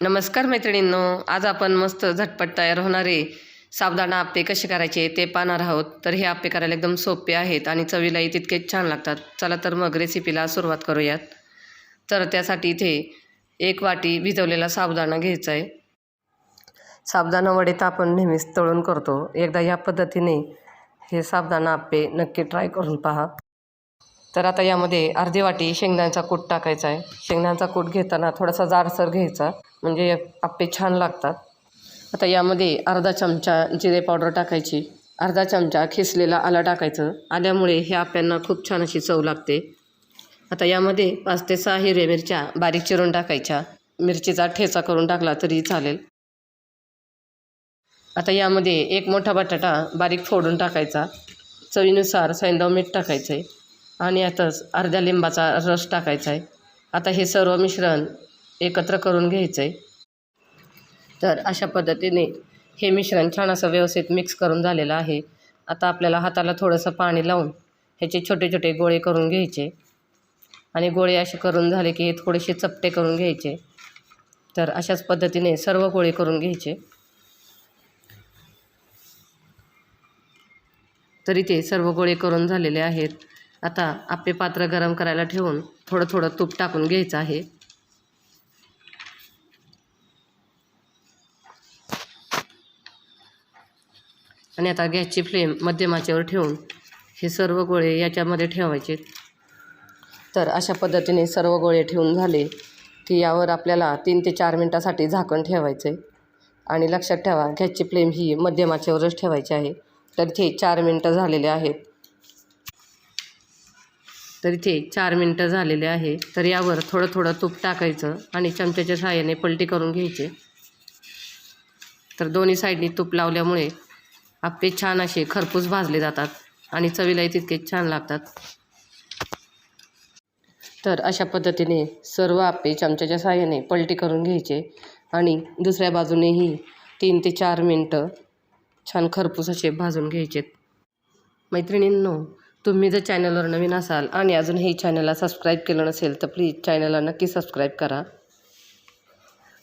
नमस्कार मैत्रिणींनो आज आपण मस्त झटपट तयार होणारे साबदाणा आप्पे कसे करायचे ते पाहणार आहोत. तर हे आप्पे करायला एकदम सोपे आहेत आणि चवीलाही तितकेच छान लागतात. चला तर मग रेसिपीला सुरुवात करूयात. तर त्यासाठी इथे एक वाटी भिजवलेला साबुदाणा घ्यायचा आहे. साबुदाणा वडे तर आपण नेहमीच तळून करतो. एकदा या पद्धतीने हे साबुदाणा आप्पे नक्की ट्राय करून पहा. तर आता यामध्ये अर्धी वाटी शेंगदाण्याचा कूट टाकायचा आहे. शेंगदाण्याचा कूट घेताना थोडासा जाडसर घ्यायचा. म्हणजे आप्पे छान लागतात. आता यामध्ये अर्धा चमचा जिरे पावडर टाकायची. अर्धा चमचा खिसलेला आला टाकायचं. आल्यामुळे हे आप्यांना खूप छान अशी चव लागते. आता यामध्ये पाच ते सहा हिरव्या मिरच्या बारीक चिरून टाकायच्या. मिरचीचा ठेचा करून टाकला तरी चालेल. आता यामध्ये एक मोठा बटाटा बारीक फोडून टाकायचा. चवीनुसार सैंदव मीठ टाकायचं आहे आणि यातच अर्ध्या लिंबाचा रस टाकायचा आहे आता हे सर्व मिश्रण एकत्र करून घ्यायचं आहे तर अशा पद्धतीने हे मिश्रण छान असं व्यवस्थित मिक्स करून झालेलं आहे. आता आपल्याला हाताला थोडंसं पाणी लावून ह्याचे छोटे छोटे गोळे करून घ्यायचे. आणि गोळे असे करून झाले की हे थोडेसे चपटे करून घ्यायचे. तर अशाच पद्धतीने सर्व गोळे करून घ्यायचे. तरी ते सर्व गोळे करून झालेले आहेत. आता आपले पात्र गरम करायला ठेवून थोडं थोडं तूप टाकून घ्यायचं आहे. आणि आता गॅसची फ्लेम मध्यमाच्यावर ठेवून हे सर्व गोळे याच्यामध्ये ठेवायचे. तर अशा पद्धतीने सर्व गोळे ठेवून झाले की यावर आपल्याला तीन ते चार मिनटासाठी झाकण ठेवायचे. आणि लक्षात ठेवा गॅसची फ्लेम ही मध्यमाच्यावरच ठेवायची आहे. तर इथे चार मिनटं झालेले आहेत. तर इथे चार मिनटं झालेले आहे. तर यावर थोडं थोडं तूप टाकायचं आणि चमच्याच्या सहाय्याने पलटी करून घ्यायचे. तर दोन्ही साईडनी तूप लावल्यामुळे आप्पे छान असे खरपूस भाजले जातात आणि चवीलाही तितके छान लागतात. तर अशा पद्धतीने सर्व आप्पे चमच्याच्या सहाय्याने पलटी करून घ्यायचे आणि दुसऱ्या बाजूनेही तीन ते चार मिनटं छान खरपूस असे भाजून घ्यायचे मैत्रिणींनो तुम्ही जर चॅनलवर नवीन असाल आणि अजूनही चॅनलला सबस्क्राईब केलं नसेल तर प्लीज चॅनलला नक्की सबस्क्राईब करा.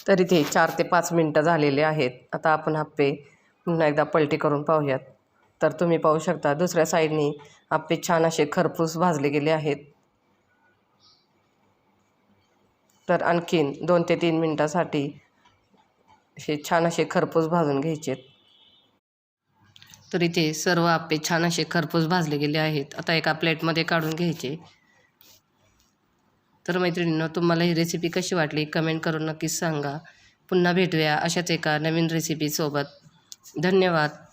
तर इथे चार ते पाच मिनटं झालेले आहेत. आता आपण आप्पे पुन्हा एकदा पलटी करून पाहूयात. तर तुम्ही पाहू शकता दुसऱ्या साईडनी आप्पे छान असे खरपूस भाजले गेले आहेत. तर आणखीन दोन ते तीन मिनटासाठी हे छान असे खरपूस भाजून घ्यायचे तर इथे सर्व आप्पे छान असे खरपूस भाजले गेले आहेत. आता एका प्लेटमध्ये काढून घ्यायचे. तर मैत्रिणींनो तुम्हाला ही रेसिपी कशी वाटली? कमेंट करून नक्कीच सांगा. पुन्हा भेटूया अशाच एका नवीन रेसिपीसोबत धन्यवाद.